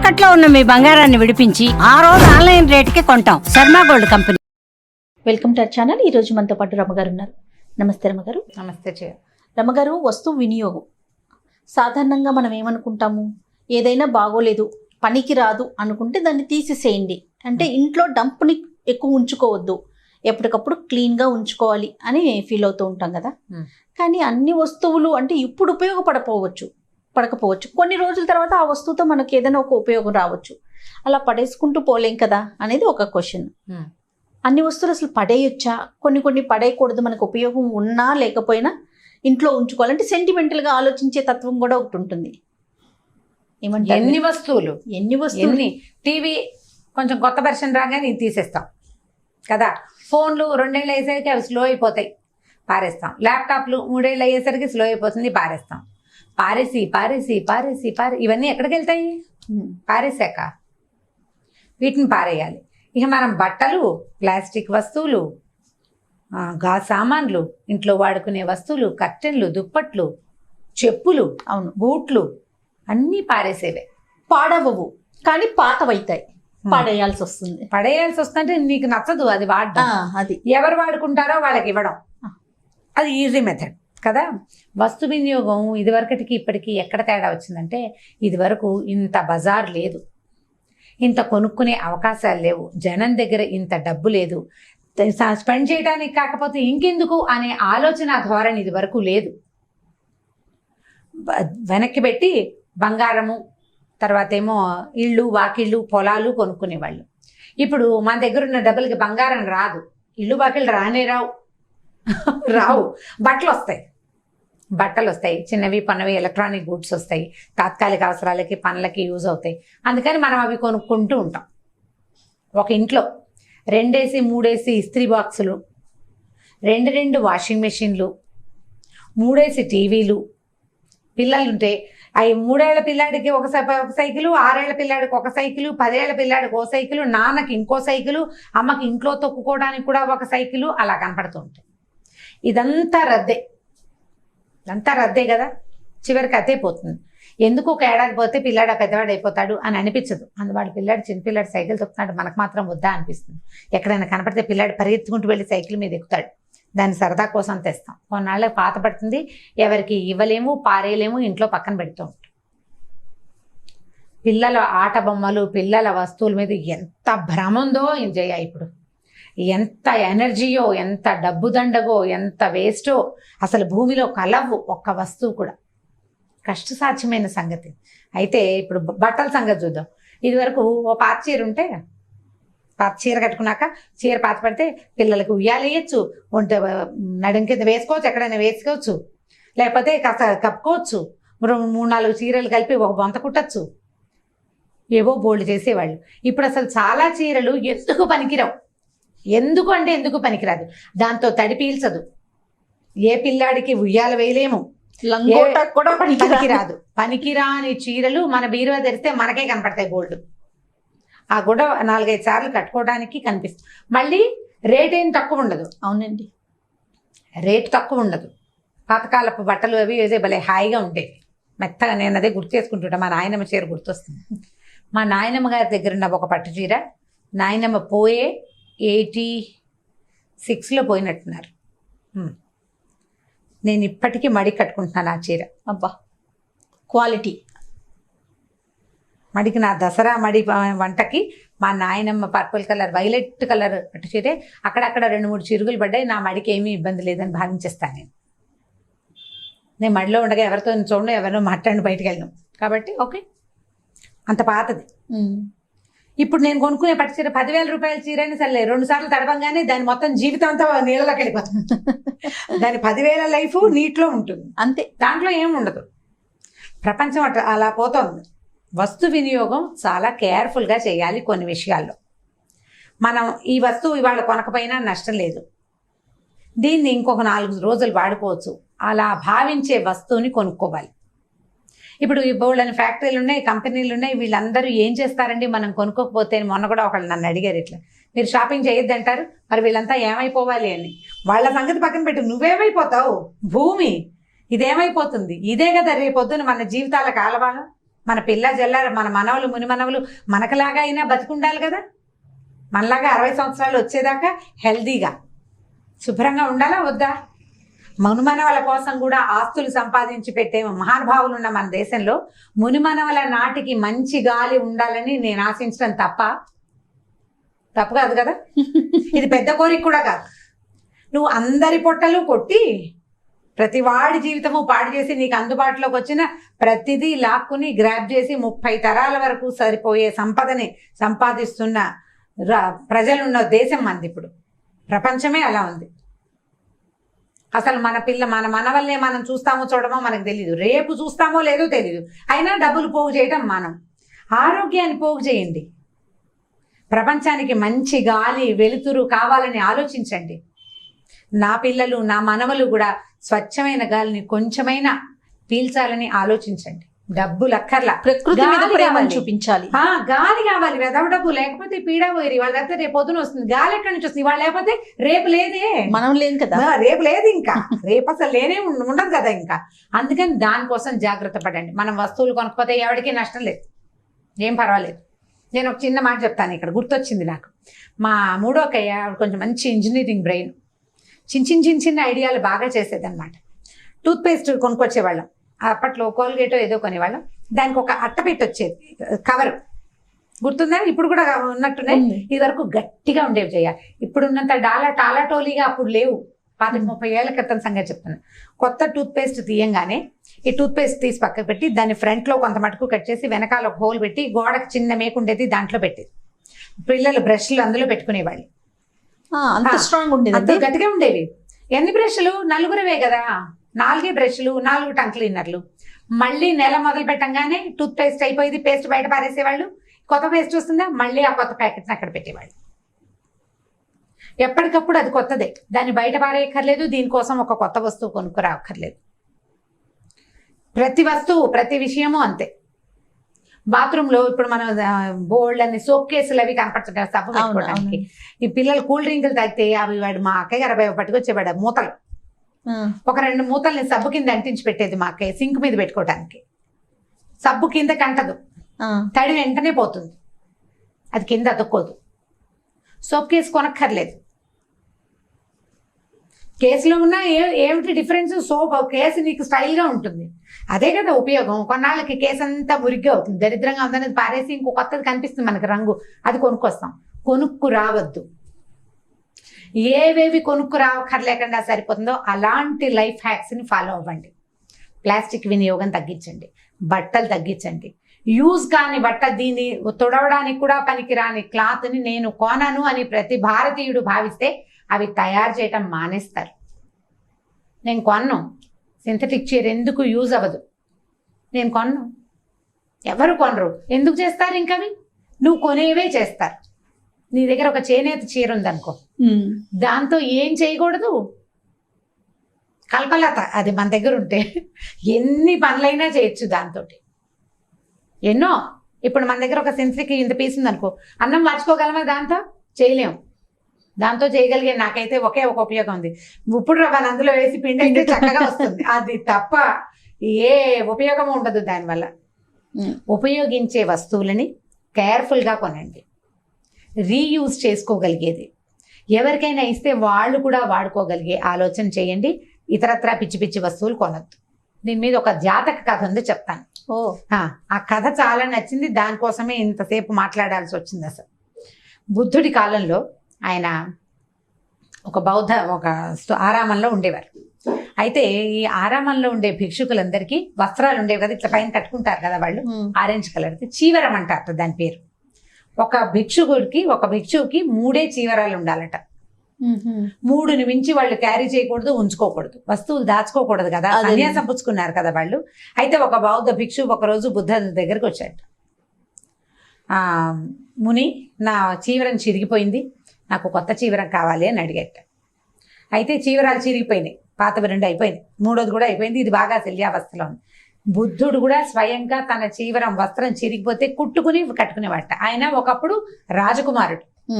తాకట్లో ఉన్న మీ బంగారాన్ని విడిపించి ఆ రోజు ఆన్లైన్ రేటుకి కొంటాం. Sharma gold company. Welcome to our channel. ఈ రోజు మనతో పాటు రమ్మగారు ఉన్నారు. నమస్తే రమ్మగారు. నమస్తే చే రమ్మగారు వస్తువు వినియోగం. సాధారణంగా మనం ఏమనుకుంటాము? ఏదైనా బాగోలేదు పనికి రాదు అనుకుంటే దాన్ని తీసేసేయండి. అంటే ఇంట్లో డంప్ని ఎక్కువ ఉంచుకోవద్దు. ఎప్పటికప్పుడు క్లీన్గా ఉంచుకోవాలి అని ఫీల్ అవుతూ ఉంటాం కదా. కానీ అన్ని వస్తువులు అంటే ఇప్పుడు ఉపయోగపడపోవచ్చు. పడకపోవచ్చు. కొన్ని రోజుల తర్వాత ఆ వస్తువుతో మనకి ఏదైనా ఒక ఉపయోగం రావచ్చు. అలా పడేసుకుంటూ పోలేం కదా? అనేది ఒక క్వశ్చన్. అన్ని వస్తువులు అసలు పడేయొచ్చా? కొన్ని కొన్ని పడేయకూడదు మనకు ఉపయోగం ఉన్నా లేకపోయినా ఇంట్లో ఉంచుకోవాలంటే సెంటిమెంటల్గా ఆలోచించే తత్వం కూడా ఒకటి ఉంటుంది. ఏమంటారు? ఎన్ని? వస్తువులు? ఎన్ని వస్తువులు? టీవీ కొంచెం కొత్త వెర్షన్ రాగానే ఇది తీసేస్తాం. కదా? ఫోన్లు రెండేళ్ళు అయ్యేసరికి అవి స్లో అయిపోతాయి. పారేస్తాం. ల్యాప్టాప్లు మూడేళ్ళు అయ్యేసరికి స్లో అయిపోతుంది పారేస్తాం. పారేసి పారేసి పారేసి పారే ఇవన్నీ ఎక్కడికి వెళ్తాయి. పారేశాక. వీటిని పారేయాలి. ఇక మనం బట్టలు ప్లాస్టిక్ వస్తువులు గా సామాన్లు ఇంట్లో వాడుకునే వస్తువులు కట్టెన్లు దుప్పట్లు చెప్పులు అవును. బూట్లు అన్నీ పారేసేవే. పాడవవు కానీ పాతవైతాయి. పడేయాల్సి వస్తుంది. పడేయాల్సి వస్తుంటే నీకు నచ్చదు అది వాడడం. అది. ఎవరు వాడుకుంటారో వాళ్ళకి ఇవ్వడం. అది ఈజీ మెథడ్. కదా? వస్తు వినియోగం ఇదివరకటికి ఇప్పటికి ఎక్కడ తేడా వచ్చిందంటే ఇదివరకు ఇంత బజార్ లేదు. ఇంత కొనుక్కునే అవకాశాలు లేవు. జనం దగ్గర ఇంత డబ్బు లేదు. స్పెండ్ చేయడానికి కాకపోతే ఇంకెందుకు అనే ఆలోచన ధోరణి ఇది వరకు లేదు వెనక్కి పెట్టి బంగారము తర్వాత ఏమో ఇళ్ళు వాకిళ్ళు పొలాలు కొనుక్కునేవాళ్ళు. ఇప్పుడు మన దగ్గర ఉన్న డబ్బులకి బంగారం రాదు. ఇల్లు వాకిళ్ళు రానే రావు. రావు. బట్టలు వస్తాయి బట్టలు వస్తాయి చిన్నవి పన్నవి ఎలక్ట్రానిక్ గూడ్స్ వస్తాయి తాత్కాలిక అవసరాలకి పనులకి యూజ్ అవుతాయి. అందుకని మనం అవి కొనుక్కుంటూ ఉంటాం. ఒక ఇంట్లో రెండేసి మూడేసి ఇస్త్రీ బాక్సులు రెండు రెండు వాషింగ్ మెషిన్లు మూడేసి టీవీలు. పిల్లలు ఉంటే అవి మూడేళ్ళ పిల్లాడికి ఒక సై- ఒక సైకిల్ ఆరేళ్ళ పిల్లాడికి ఒక సైకిలు పదేళ్ళ పిల్లాడికి ఓ సైకిలు నాన్నకి ఇంకో సైకిలు అమ్మకి ఇంట్లో తొక్కుకోవడానికి కూడా ఒక సైకిలు అలా కనపడుతూ ఉంటాయి. ఇదంతా రద్దే. అంతా రద్దే కదా? చివరికి అదే పోతుంది. ఎందుకు ఒక ఏడాది పోతే పిల్లాడు ఆ పెద్దవాడు అయిపోతాడు అని అనిపించదు. అందువాడు పిల్లాడు చిన్న పిల్లాడు సైకిల్ తొక్కుతున్నాడు. మనకు మాత్రం వద్దా అనిపిస్తుంది. ఎక్కడైనా కనపడితే పిల్లాడు పరిగెత్తుకుంటూ వెళ్ళి సైకిల్ మీద ఎక్కుతాడు. దాన్ని సరదా కోసం తెస్తాం. కొన్నాళ్ళ పాత పడుతుంది. ఎవరికి ఇవ్వలేము పారేయలేము ఇంట్లో పక్కన పెడుతూ ఉంటాం. పిల్లల ఆట బొమ్మలు పిల్లల వస్తువుల మీద ఎంత భ్రమ ఉందో జయ ఇప్పుడు. ఎంత ఎనర్జీయో ఎంత డబ్బు దండగో ఎంత వేస్టో అసలు భూమిలో కలవు ఒక్క వస్తువు కూడా. కష్టసాధ్యమైన సంగతి. అయితే ఇప్పుడు బట్టల సంగతి చూద్దాం. ఇది వరకు ఓ పాత చీర ఉంటే పాత చీర కట్టుకున్నాక చీర పాత పడితే పిల్లలకి ఉయ్యాలేయచ్చు ఒంట నడుం కింద వేసుకోవచ్చు ఎక్కడైనా వేసుకోవచ్చు లేకపోతే కాస్త కప్పుకోవచ్చు మూడు నాలుగు చీరలు కలిపి ఒక బొంత కుట్టచ్చు. ఏవో బోల్డ్ చేసేవాళ్ళు. ఇప్పుడు అసలు చాలా చీరలు ఎందుకు పనికిరావు? ఎందుకు అంటే ఎందుకు పనికిరాదు? దాంతో తడి పీల్చదు. ఏ పిల్లాడికి ఉయ్యాల వేయలేము. కూడా పనికిరాదు. పనికిరాని చీరలు మన బీరువా తెరిస్తే మనకే కనపడతాయి గోల్డ్ ఆ కూడా నాలుగైదు సార్లు కట్టుకోవడానికి కనిపిస్తుంది మళ్ళీ రేట్ ఏం తక్కువ ఉండదు. అవునండి. రేట్ తక్కువ ఉండదు. పాతకాలపు బట్టలు అవి ఏదో భలే హాయిగా ఉండేవి మెత్తగా నేను అదే గుర్తు చేసుకుంటుంటా. మా నాయనమ్మ చీర గుర్తొస్తుంది. మా నాయనమ్మ గారి దగ్గర ఉన్న ఒక పట్టు చీర నాయనమ్మ పోయే ఎయిటీ సిక్స్లో పోయినట్టున్నారు. నేను ఇప్పటికీ మడి కట్టుకుంటున్నాను ఆ చీర. అబ్బా! క్వాలిటీ. మడికి నా దసరా మడి వంటకి మా నాయనమ్మ పర్పుల్ కలర్ వైలెట్ కలర్ పట్టు చీరే అక్కడక్కడ రెండు మూడు చిరుగులు పడ్డాయి. నా మడికి ఏమీ ఇబ్బంది లేదని భావించేస్తాను నేను. నేను మడిలో ఉండగా ఎవరితో చూడను ఎవరినో మాట్లాడి బయటకు వెళ్ళను. కాబట్టి ఓకే. అంత పాతది. ఇప్పుడు నేను కొనుక్కునే పట్టు చీర పదివేల రూపాయల చీర అయినా సరే రెండు సార్లు తడపంగానే దాని మొత్తం జీవితం అంతా నీళ్ళలోకి వెళ్ళిపోతుంది. దాని పదివేల లైఫ్ నీటిలో ఉంటుంది. అంతే. దాంట్లో ఏం ఉండదు. ప్రపంచం అట్లా అలా పోతుంది. వస్తు వినియోగం చాలా కేర్ఫుల్గా చేయాలి కొన్ని విషయాల్లో. మనం ఈ వస్తువు ఇవాళ కొనకపోయినా నష్టం లేదు. దీన్ని ఇంకొక నాలుగు రోజులు వాడుకోవచ్చు. అలా భావించే వస్తువుని కొనుక్కోవాలి. ఇప్పుడు ఈ బోల్డని ఫ్యాక్టరీలు ఉన్నాయి కంపెనీలు ఉన్నాయి వీళ్ళందరూ ఏం చేస్తారండి? మనం కొనుక్కోకపోతే మొన్న కూడా ఒకళ్ళు నన్ను అడిగారు ఇట్లా. మీరు షాపింగ్ చేయొద్దు అంటారు మరి వీళ్ళంతా ఏమైపోవాలి అని. వాళ్ళ సంగతి పక్కన పెట్టు నువ్వేమైపోతావు? భూమి ఇదేమైపోతుంది? ఇదే కదా రేపొద్దున మన జీవితాల కాలవాలం మన పిల్ల జల్లారు మన మనవలు ముని మనవలు మనకలాగా అయినా బతికుండాలి కదా. మనలాగా అరవై సంవత్సరాలు వచ్చేదాకా హెల్దీగా. శుభ్రంగా ఉండాలా వద్దా? మునిమనవల కోసం కూడా ఆస్తులు సంపాదించి పెట్టే మహానుభావులు ఉన్న మన దేశంలో మునిమనవల నాటికి మంచి గాలి ఉండాలని నేను ఆశించడం తప్ప తప్పు కాదు కదా? ఇది పెద్ద కోరిక కూడా కాదు. నువ్వు అందరి పొట్టలు కొట్టి ప్రతి వాడి జీవితము పాడు చేసి నీకు అందుబాటులోకి వచ్చిన ప్రతిదీ లాక్కుని గ్రాప్ చేసి ముప్పై తరాల వరకు సరిపోయే సంపదని సంపాదిస్తున్న ప్రజలున్న దేశం మంది ఇప్పుడు. ప్రపంచమే అలా ఉంది. అసలు మన పిల్ల మన మనవల్నే మనం చూస్తామో చూడమో మనకు తెలియదు రేపు చూస్తామో లేదో తెలియదు అయినా డబ్బులు పోగు చేయడం మనం. ఆరోగ్యాన్ని పోగు చేయండి. ప్రపంచానికి మంచి గాలి వెలుతురు కావాలని ఆలోచించండి. నా పిల్లలు నా మనవలు కూడా స్వచ్ఛమైన గాలిని కొంచెమైనా పీల్చాలని ఆలోచించండి. డబ్బులు అక్కర్లా ప్రకృతి మీద కావాలి. చూపించాలి. ఆ, గాలి కావాలి వెదవ డబ్బు. లేకపోతే పీడ పోయి వాళ్ళ లేకపోతే రేపు పొద్దున వస్తుంది. గాలి ఎక్కడి నుంచి వస్తుంది? వాళ్ళు లేకపోతే రేపు లేదే. మనం లేం కదా. రేపు లేదు ఇంకా. రేపు అసలు లేనే ఉండ- ఉండదు కదా ఇంకా. అందుకని దానికోసం జాగ్రత్త పడండి. మనం వస్తువులు కొనకపోతే ఎవరికి నష్టం లేదు. ఏం పర్వాలేదు. నేను ఒక చిన్న మాట చెప్తాను ఇక్కడ. గుర్తొచ్చింది నాకు. మా మూడో అక్కయ్య ఆవిడ కొంచెం మంచి ఇంజనీరింగ్ బ్రెయిన్. చిన్న చిన్న చిన్న చిన్న ఐడియాలు బాగా చేసేదన్నమాట. టూత్పేస్ట్ కొనుక్కొచ్చేవాళ్ళం. అప్పట్లో కోల్గేటో ఏదో కొనేవాళ్ళం. దానికి ఒక అట్ట పెట్టి వచ్చేది కవర్. గుర్తుందా? ఇప్పుడు కూడా ఉన్నట్టున్నాయి. ఇది వరకు గట్టిగా ఉండేవి చేయ ఇప్పుడు ఉన్నంత డాలా టాలాటోలీగా అప్పుడు లేవు. పాతిక ముప్పై ఏళ్ళ క్రితం సంగతి చెప్తున్నా. కొత్త టూత్ పేస్ట్ తీయంగానే ఈ టూత్ పేస్ట్ తీసి పక్కకు పెట్టి దాన్ని ఫ్రంట్లో కొంత మటుకు కట్ చేసి వెనకాల ఒక హోల్ పెట్టి గోడకి చిన్న మేకు ఉండేది దాంట్లో పెట్టేది. పిల్లలు బ్రష్లు అందులో పెట్టుకునేవాళ్ళు. అంత స్ట్రాంగ్ అంత ఉండేది గట్టిగా ఉండేవి. ఎన్ని బ్రష్లు? నలుగురవే కదా. నాలుగే బ్రష్లు నాలుగు టంగ్ క్లీనర్లు. మళ్ళీ నెల మొదలు పెట్టంగానే టూత్ పేస్ట్ అయిపోయింది పేస్ట్ బయట పారేసేవాళ్ళు. కొత్త పేస్ట్ వస్తుందా మళ్ళీ ఆ కొత్త ప్యాకెట్ని అక్కడ పెట్టేవాళ్ళు. ఎప్పటికప్పుడు అది కొత్తదే. దాన్ని బయట పారేయక్కర్లేదు దీనికోసం ఒక కొత్త వస్తువు కొనుక్కురాక్కర్లేదు. ప్రతి వస్తువు ప్రతి విషయము అంతే. బాత్రూంలో ఇప్పుడు మనం బోల్డ్ అని సోప్ కేసులు అవి కనపడుతుంటాయి సబ్బు పెట్టుకోవడానికి ఈ పిల్లలు కూల్ డ్రింకులు తాగితే అవి వాడు మా అక్కయ్య గారు పట్టుకొచ్చేవాడు మూతలు. ఒక రెండు మూతల్ని సబ్బు కింద అంటించి పెట్టేది మా అక్కయ్య సింక్ మీద పెట్టుకోవడానికి సబ్బు కింద కంటదు. తడి వెంటనే పోతుంది. అది కింద అతుక్కోదు. Soap case కొనక్కర్లేదు. కేసులో ఉన్న ఏ ఏమిటి డిఫరెన్స్? సోప్ కేసు నీకు స్టైల్గా ఉంటుంది. అదే కదా ఉపయోగం. కొన్నాళ్ళకి కేసు అంతా మురిగ్గా అవుతుంది. దరిద్రంగా ఉందనేది పారేసి ఇంకో కొత్తది కనిపిస్తుంది మనకి రంగు. అది కొనుక్కొస్తాం. కొనుక్కు రావద్దు. ఏవేవి కొనుక్కు రావక్కర్లేకుండా సరిపోతుందో అలాంటి లైఫ్ హ్యాక్స్ని ఫాలో అవ్వండి. ప్లాస్టిక్ వినియోగం తగ్గించండి. బట్టలు తగ్గించండి. యూజ్ కాని బట్ట దీన్ని తుడవడానికి కూడా పనికిరాని క్లాత్ని నేను కొనను అని ప్రతి భారతీయుడు భావిస్తే అవి తయారు చేయటం మానేస్తారు. నేను కొన్ను. సింథటిక్ చీర ఎందుకు యూజ్ అవ్వదు? నేను కొన్ను. ఎవరు కొనరు? ఎందుకు చేస్తారు ఇంకవి? నువ్వు కొనేవే చేస్తారు. నీ దగ్గర ఒక చేనేత చీర ఉందనుకో. దాంతో ఏం చేయకూడదు? కల్పలత అది మన దగ్గర ఉంటే ఎన్ని పనులైనా చేయొచ్చు దాంతో ఎన్నో. ఇప్పుడు మన దగ్గర ఒక సెన్సరీకి ఇంత పీస్ ఉందనుకో అన్నం మర్చిపోగలమా దాంతో? చేయలేం. దాంతో చేయగలిగే నాకైతే ఒకే ఒక ఉపయోగం ఉంది. ఇప్పుడు రవ్వని అందులో వేసి పిండి అయితే చక్కగా వస్తుంది. అది తప్ప ఏ ఉపయోగం ఉండదు దానివల్ల. ఉపయోగించే వస్తువులని కేర్ఫుల్గా కొనండి. రీయూజ్ చేసుకోగలిగేది. ఎవరికైనా ఇస్తే వాళ్ళు కూడా వాడుకోగలిగే ఆలోచన చేయండి. ఇతరత్రా పిచ్చి పిచ్చి వస్తువులు కొనద్దు. దీని మీద ఒక జాతక కథ ఉంది చెప్తాను. ఓ. ఆ, ఆ కథ చాలా నచ్చింది. దానికోసమే ఇంతసేపు మాట్లాడాల్సి వచ్చింది అసలు. బుద్ధుడి కాలంలో ఆయన ఒక బౌద్ధ ఒక ఆరామంలో ఉండేవారు. అయితే ఈ ఆరామంలో ఉండే భిక్షుకులందరికీ వస్త్రాలు ఉండేవి కదా ఇట్లా పైన కట్టుకుంటారు కదా వాళ్ళు. ఆరెంజ్ కలర్ది చీవరం అంటారు దాని పేరు. ఒక భిక్షుకుడికి ఒక భిక్షువుకి మూడే చీవరాలు ఉండాలట. మూడుని మించి వాళ్ళు క్యారీ చేయకూడదు ఉంచుకోకూడదు. వస్తువులు దాచుకోకూడదు కదా. సన్యాసం పుచ్చుకున్నారు కదా వాళ్ళు. అయితే ఒక బౌద్ధ భిక్షు ఒకరోజు బుద్ధ దగ్గరికి వచ్చాడు. ఆ, ముని నా చీవరం చిరిగిపోయింది. నాకు కొత్త చీవరం కావాలి అని అడిగట. అయితే చీవరాలు చిరిగిపోయినాయి. పాతవి రెండు అయిపోయినాయి. మూడోది కూడా అయిపోయింది. ఇది బాగా శల్యావస్థలో ఉంది. బుద్ధుడు కూడా స్వయంగా తన చీవరం వస్త్రం చిరిగిపోతే కుట్టుకుని కట్టుకునేవాట ఆయన ఒకప్పుడు రాజకుమారుడు.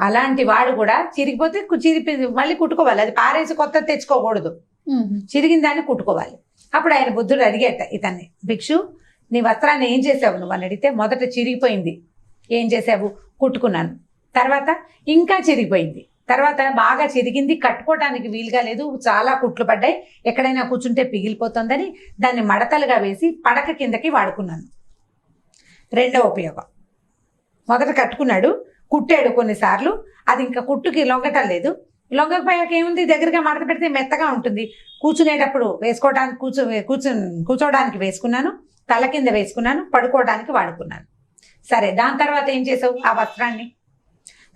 అలాంటి వాడు కూడా చిరిగిపోతే చిరిపి మళ్ళీ కుట్టుకోవాలి. అది పారేసి కొత్త తెచ్చుకోకూడదు. చిరిగిన దాన్ని కుట్టుకోవాలి. అప్పుడు ఆయన బుద్ధుడు అడిగేట ఇతన్ని భిక్షు నీ వస్త్రాన్ని ఏం చేసావు నువ్వు? అని అడిగితే మొదట చిరిగిపోయింది. ఏం చేసావు? కుట్టుకున్నాను. తర్వాత ఇంకా చిరిగిపోయింది. తర్వాత బాగా చిరిగింది కట్టుకోవడానికి వీలుగా లేదు చాలా కుట్లు పడ్డాయి. ఎక్కడైనా కూర్చుంటే పిగిలిపోతుందని దాన్ని మడతలుగా వేసి పడక కిందకి వాడుకున్నాను. రెండవ ఉపయోగం. మొదట కట్టుకున్నాడు కుట్టాడు కొన్నిసార్లు. అది ఇంకా కుట్టుకి లొంగటం లేదు. లొంగకపోయాక ఏముంది? దగ్గరగా మడత పెడితే మెత్తగా ఉంటుంది. కూర్చునేటప్పుడు వేసుకోవడానికి కూర్చో కూర్చు కూర్చోవడానికి వేసుకున్నాను తల కింద వేసుకున్నాను పడుకోవడానికి వాడుకున్నాను. సరే దాని తర్వాత ఏం చేసావు? ఆ వస్త్రాన్ని?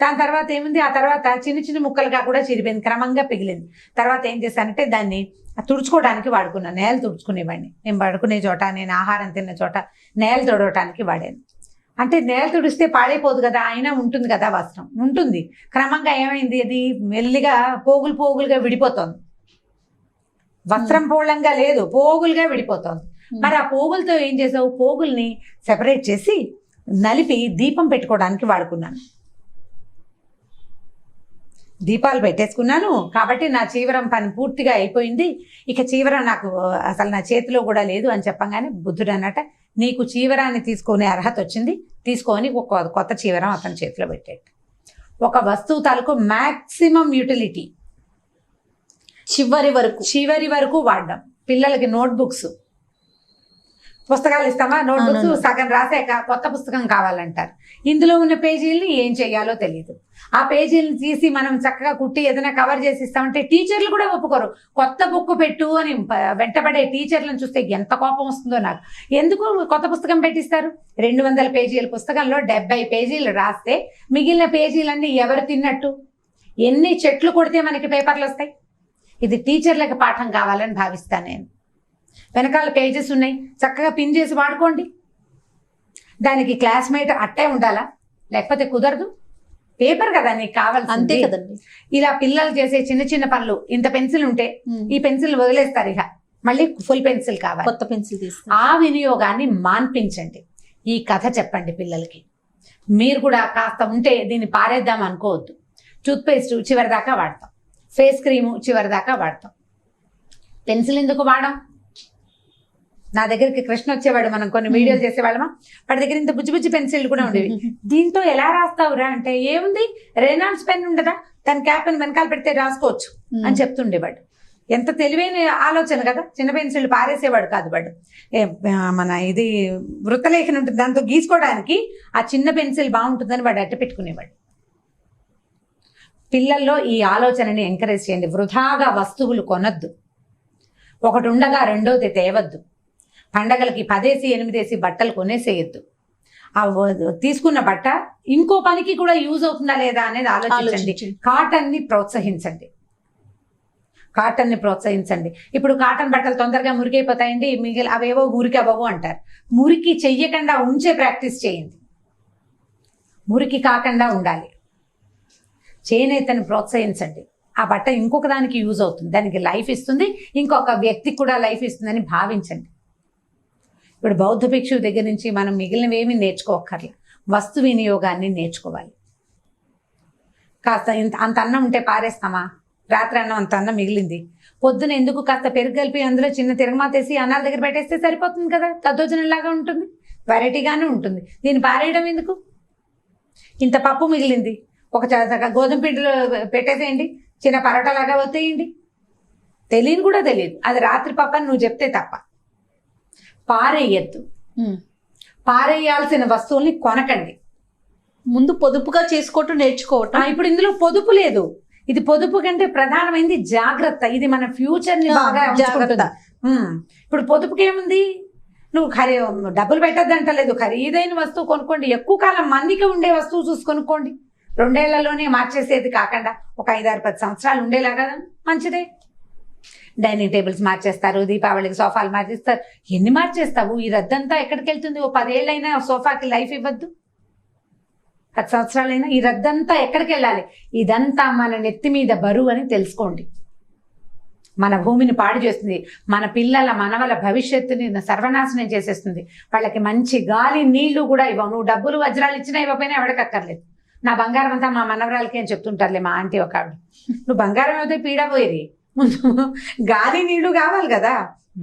దాని తర్వాత ఏముంది? ఆ తర్వాత చిన్న చిన్న ముక్కలుగా కూడా చిరిపోయింది క్రమంగా పిగిలింది. తర్వాత ఏం చేశానంటే దాన్ని తుడుచుకోవడానికి వాడుకున్నాను నేల తుడుచుకునేవాడిని నేను పడుకునే చోట నేను ఆహారం తిన్న చోట నేల తుడవటానికి వాడాను. అంటే నేల తుడిస్తే పాడైపోదు కదా అయినా ఉంటుంది కదా వస్త్రం. ఉంటుంది. క్రమంగా ఏమైంది? అది మెల్లిగా పోగులు పోగులుగా విడిపోతోంది. వస్త్రం పోలంగా లేదు పోగులుగా విడిపోతోంది. మరి ఆ పోగులతో ఏం చేసావు? పోగుల్ని సెపరేట్ చేసి నలిపి దీపం పెట్టుకోవడానికి వాడుకున్నాను. దీపాలు పెట్టేసుకున్నాను. కాబట్టి నా చీవరం పని పూర్తిగా అయిపోయింది. ఇక చీవరం నాకు అసలు నా చేతిలో కూడా లేదు అని చెప్పంగానే బుద్ధుడు అన్నట నీకు చీవరాన్ని తీసుకునే అర్హత వచ్చింది. తీసుకొని ఒక కొత్త చీవరం అతని చేతిలో పెట్టాడు ఒక వస్తువు తాలూకు మ్యాక్సిమం యూటిలిటీ. చివరి వరకు. చివరి వరకు వాడడం. పిల్లలకి నోట్బుక్స్. పుస్తకాలు ఇస్తామా? నోట్బుక్స్ అవునవును. సగం రాసాక కొత్త పుస్తకం కావాలంటారు. ఇందులో ఉన్న పేజీల్ని ఏం చేయాలో తెలియదు ఆ పేజీలను తీసి మనం చక్కగా కుట్టి ఏదైనా కవర్ చేసి ఇస్తామంటే టీచర్లు కూడా ఒప్పుకోరు. కొత్త బుక్ పెట్టు అని వెంటబడే టీచర్లను చూస్తే ఎంత కోపం వస్తుందో నాకు. ఎందుకు కొత్త పుస్తకం పెట్టిస్తారు? రెండు వందల పేజీల పుస్తకంలో డెబ్బై పేజీలు రాస్తే మిగిలిన పేజీలన్నీ ఎవరు తిన్నట్టు? ఎన్ని చెట్లు కొడితే మనకి పేపర్లు వస్తాయి ఇది టీచర్లకు పాఠం కావాలని భావిస్తాను నేను. వెనకాల పేజెస్ ఉన్నాయి. చక్కగా పిన్ చేసి వాడుకోండి. దానికి క్లాస్మేట్ అట్టే ఉండాలా? లేకపోతే కుదరదు. పేపర్ కదా నీకు అంతే కావాల్సింది కదండి. ఇలా పిల్లలు చేసే చిన్న చిన్న పనులు ఇంత పెన్సిల్ ఉంటే ఈ పెన్సిల్ వదిలేస్తారు ఇక. మళ్ళీ ఫుల్ పెన్సిల్ కావాలి. కొత్త పెన్సిల్ తీస్తాం ఆ వినియోగాన్ని మాన్పించండి. ఈ కథ చెప్పండి పిల్లలకి. మీరు కూడా కాస్త ఉంటే దీన్ని పారేద్దాం అనుకోవద్దు. టూత్పేస్ట్ చివరి దాకా వాడతాం. ఫేస్ క్రీము చివరి దాకా వాడతాం. పెన్సిల్ ఎందుకు వాడం? నా దగ్గరికి కృష్ణ వచ్చేవాడు మనం కొన్ని వీడియోలు చేసేవాళ్ళమా? వాడి దగ్గర ఇంత బుజ్జి బుజ్జి పెన్సిల్ కూడా ఉండేవి. దీంతో ఎలా రాస్తావురా అంటే ఏముంది? రెనాల్డ్స్ పెన్ ఉండదా? దాని క్యాప్ వెనకాల పెడితే రాసుకోవచ్చు అని చెప్తుండేవాడు. ఎంత తెలివైన ఆలోచన కదా చిన్న పెన్సిల్ పారేసేవాడు కాదు వాడు. మన ఇది వృత్తలేఖనం ఉంటుంది దాంతో గీసుకోవడానికి ఆ చిన్న పెన్సిల్ బాగుంటుందని వాడు అట్ట పెట్టుకునేవాడు. పిల్లల్లో ఈ ఆలోచనని ఎంకరేజ్ చేయండి. వృధాగా వస్తువులు కొనద్దు. ఒకటి ఉండగా రెండోది తేవద్దు. పండగలకి పదేసి ఎనిమిదేసి బట్టలు కొనేసేయద్దు. ఆ తీసుకున్న బట్ట ఇంకో పనికి కూడా యూజ్ అవుతుందా లేదా అనేది ఆలోచించండి. ఆలోచించండి. కాటన్ని ప్రోత్సహించండి. కాటన్ని ప్రోత్సహించండి. ఇప్పుడు కాటన్ బట్టలు తొందరగా మురికైపోతాయండి మిగిలి అవేవో మురికి అవ్వవు అంటారు. మురికి చెయ్యకుండా ఉంచే ప్రాక్టీస్ చేయండి. మురికి కాకుండా ఉండాలి. చేనేతని ప్రోత్సహించండి. ఆ బట్ట ఇంకొక దానికి యూజ్ అవుతుంది. దానికి లైఫ్ ఇస్తుంది. ఇంకొక వ్యక్తికి కూడా లైఫ్ ఇస్తుందని భావించండి. ఇప్పుడు బౌద్ధ భిక్షువు దగ్గర నుంచి మనం మిగిలినవేమీ నేర్చుకోకర్లే వస్తు వినియోగాన్ని నేర్చుకోవాలి. కాస్త ఇంత అంత అన్నం ఉంటే పారేస్తామా? రాత్రి అన్నం అంత అన్నం మిగిలింది. పొద్దున ఎందుకు కాస్త పెరుగు కలిపి అందులో చిన్న తిరగమాతేసి అన్నాల దగ్గర పెట్టేస్తే సరిపోతుంది కదా? దద్దోజనంలాగా ఉంటుంది. వెరైటీగానే ఉంటుంది. దీన్ని పారేయడం ఎందుకు? ఇంత పప్పు మిగిలింది. ఒక గోధుమ పిండిలో పెట్టేసేయండి. చిన్న పరోటాలాగా వత్తేయండి. తెలియని కూడా తెలియదు. అది రాత్రి పప్పు అని నువ్వు చెప్తే తప్ప. పారేయద్దు. పారేయాల్సిన వస్తువుల్ని కొనకండి. ముందు పొదుపుగా చేసుకోవటం నేర్చుకోవటం. ఇప్పుడు ఇందులో పొదుపు లేదు. ఇది పొదుపు కంటే ప్రధానమైనది జాగ్రత్త. ఇది మన ఫ్యూచర్ని బాగా జాగ్రత్త. ఇప్పుడు పొదుపుకి ఏముంది? నువ్వు ఖరీ డబ్బులు పెట్టద్దంటలేదు ఖరీదైన వస్తువు కొనుక్కోండి. ఎక్కువ కాలం మందికి ఉండే వస్తువు చూసి కొనుక్కోండి. రెండేళ్ళలోనే మార్చేసేది కాకుండా ఒక ఐదారు పది సంవత్సరాలు ఉండేలాగా మంచిదే. డైనింగ్ టేబుల్స్ మార్చేస్తారు దీపావళికి సోఫాలు మార్చేస్తారు. ఎన్ని మార్చేస్తావు? ఈ రద్దంతా ఎక్కడికి వెళ్తుంది ఓ పదేళ్ళైనా సోఫాకి లైఫ్ ఇవ్వద్దు. పది సంవత్సరాలైనా ఈ రద్దంతా ఎక్కడికి వెళ్ళాలి ఇదంతా మన నెత్తి మీద బరువు అని తెలుసుకోండి. మన భూమిని పాడు చేస్తుంది. మన పిల్లల మనవల భవిష్యత్తుని సర్వనాశనం చేసేస్తుంది. వాళ్ళకి మంచి గాలి నీళ్ళు కూడా ఇవ్వవు. నువ్వు డబ్బులు వజ్రాలు ఇచ్చినా ఇవ్వకపోయినా ఎవడకక్కర్లేదు నా బంగారం అంతా మా మనవరాలకి అని చెప్తుంటారులే మా ఆంటీ ఒక ఆవిడ నువ్వు బంగారం అయితే పీడబోయేది ముందు గాలి నీళ్ళు కావాలి కదా.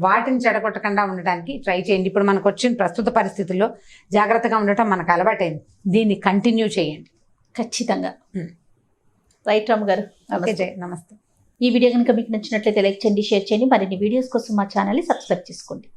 వాటిని చెడగొట్టకుండా ఉండడానికి ట్రై చేయండి. ఇప్పుడు మనకు వచ్చిన ప్రస్తుత పరిస్థితుల్లో జాగ్రత్తగా ఉండటం మనకు అలవాటైంది. దీన్ని కంటిన్యూ చేయండి. ఖచ్చితంగా. రైట్ రామ్ గారు ఓకే. జయ నమస్తే. ఈ వీడియో కనుక మీకు నచ్చినట్లయితే లైక్ చేయండి షేర్ చేయండి. మరిన్ని వీడియోస్ కోసం మా ఛానల్ని సబ్స్క్రైబ్ చేసుకోండి.